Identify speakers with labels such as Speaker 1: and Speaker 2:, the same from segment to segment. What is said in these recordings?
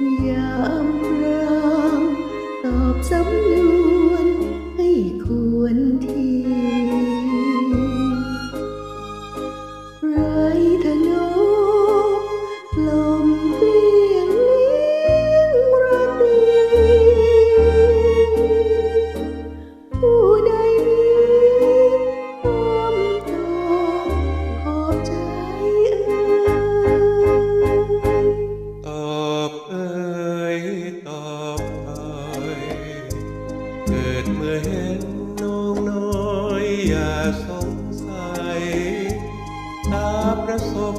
Speaker 1: và âm rang tạp sấm lưu สงสัย ตาประสบ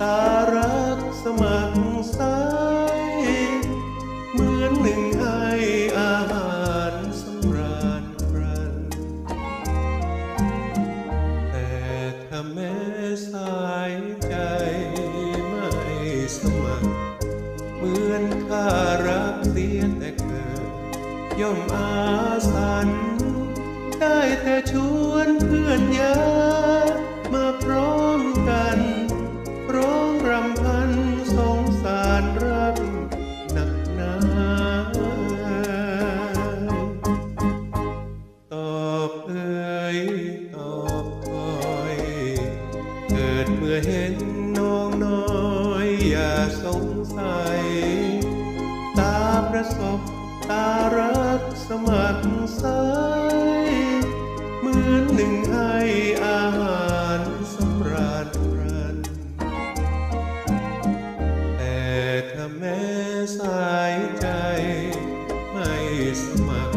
Speaker 1: ตารักสมัครสาเหมือนหนึ่งให้อาหารสำราญครัน แต่ถ้าแม้สายใจไม่สมัคร เหมือนข้ารักเสียแต่เกิดย่อมอาสัน ได้แต่ชวนเพื่อนยามาพร้อมกัน ร้องรำพันสงสารรักหนักหนาตอบเอ่ยตอบคอยเกิดเมื่อเห็นน้องน้อยอย่าสงสัย ตาประสบตารักสมัครใสเห มือนหนึ่งให้อาหารสำราญรัน แต่ถ้าแม้สายใจไม่สมัคร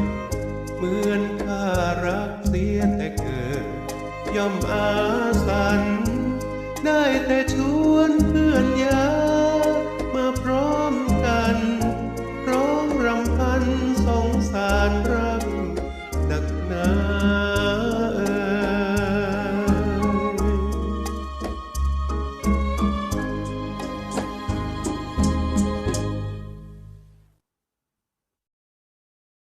Speaker 1: เหมือนข้ารักเสียแต่เกิด ย่อมอาสัน ได้แต่ชวนเพื่อนยา